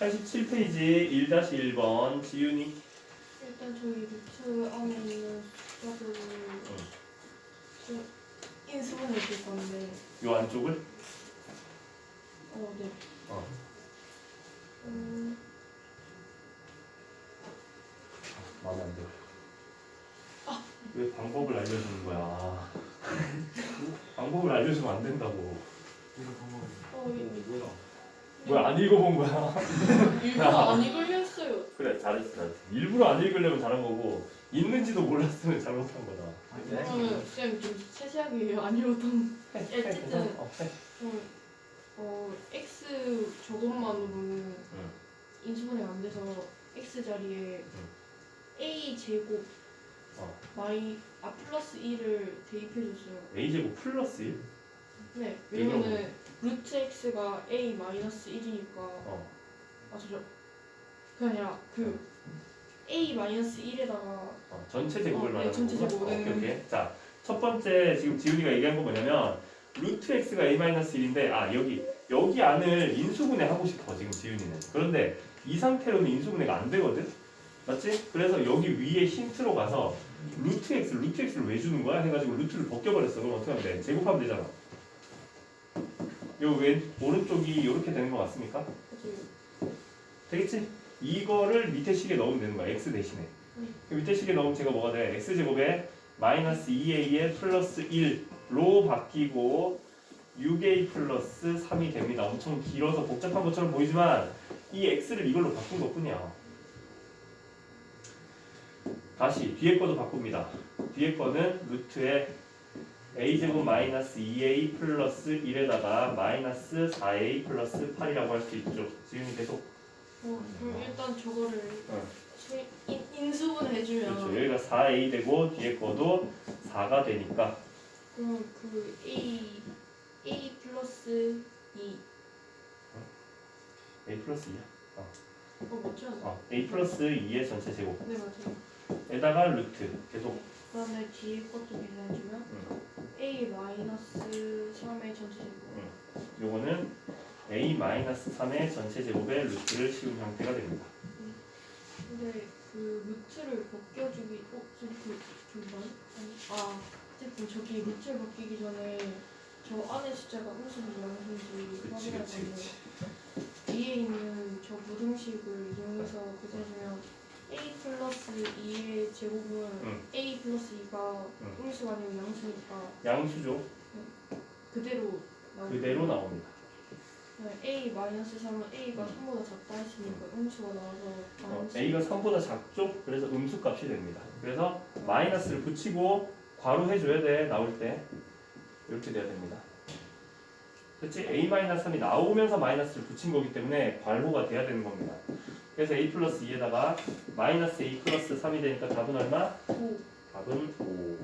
87페이지 1-1번 지윤이 일단 저희 루트 안에 있는 숫자들을 좀 인수분해 줄 건데 요 안쪽을 어, 네. 어. 음, 마음에 안 들어. 왜 방법을 알려주는 거야? 방법을 알려주면 안 된다고. 어, 이- 뭐야? 뭐야 안 읽어본 거야? 일부러 안 읽으려 했어요. 그래 잘했어 잘했어. 일부러 안 읽으려면 잘한 거고 있는지도 몰랐으면 잘못한 거다. 그러면 쌤좀 세세하게 안 읽었던 어쨌든 어, 해. 좀 어, x 저것만으로는 인수분해가 안 돼서 x 자리에 a 제곱 어. 마이 아 플러스 2를 대입해줬어요. a 제곱 플러스 1. 네, 왜냐면은 루트 x가 a 마이너스 1이니까 어. 아 그게 아니라 그 a 마이너스 1에다가 어, 전체 제곱을 어, 네, 말하는 전체 거고. 제곱. 어, 오케이 네. 오케이. 자, 첫 번째 지금 지훈이가 얘기한 거 뭐냐면 루트 x가 a-1인데 아 여기 여기 안을 인수분해 하고 싶어 지금 지훈이는. 그런데 이 상태로는 인수분해가 안 되거든. 맞지? 그래서 여기 위에 힌트로 가서 루트 x 루트 x를 왜 주는 거야? 해가지고 루트를 벗겨버렸어. 그럼 어떻게 하면 돼? 제곱하면 되잖아. 요 왼 오른쪽이 이렇게 되는 거 맞습니까? 그치 되겠지? 이거를 밑에 식에 넣으면 되는 거야. x 대신에. 음. 그 밑에 식에 넣으면 제가 뭐가 돼? x 제곱에 마이너스 2a에 플러스 1로 바뀌고 6a 플러스 3이 됩니다. 엄청 길어서 복잡한 것처럼 보이지만 이 x를 이걸로 바꾼 것뿐이야. 다시 뒤에 거도 바꿉니다. 뒤에 거는 루트에 a 제곱 마이너스 2a 플러스 1에다가 마이너스 4a 플러스 8이라고 할 수 있죠. 지금 계속 어, 그럼 일단 저거를 어. 소- 인, 인수분해 해주면 그렇죠. 여기가 4a 되고 뒤에 거도 4가 되니까 그럼 그 a a 플러스 2 a 플러스 2야. 어 맞죠? 어, a 플러스 2의 전체 제곱. 네 맞아요. 에다가 루트 계속 그다음에 뒤에 것도 계산해주면 a 마이너스 3의 전체 제곱. 요거는 a 마이너스 3의 전체 제곱의 루트를 씌운 형태가 됩니다. 근데 그 루트를 벗겨주기 어? 저기 그 저기만? 아니 아 어쨌든 저기 루트를 벗기기 전에 저 안에 숫자가 음수인지 양수인지 그치 확인할 그치 건데 그치. 뒤에 있는 저 무등식을 이용해서 계산해주면 a 플러스 2의 제곱은 응. a 플러스 2가 응. 음수가 아니고 양수니까 양수죠. 그대로 나오고 그대로 나옵니다. 네, a 마이너스 3은 a가 3보다 작다 했으니까 음수가 나와서 어, 마이너스 a가 3보다 작죠? 그래서 음수 값이 됩니다. 그래서 마이너스를 붙이고 괄호 해줘야 돼 나올 때 이렇게 돼야 됩니다. 그치? a-3이 나오면서 마이너스를 붙인 거기 때문에 괄호가 돼야 되는 겁니다. 그래서 a 플러스 2에다가 마이너스 a 플러스 3이 되니까 답은 얼마? 9 답은 5.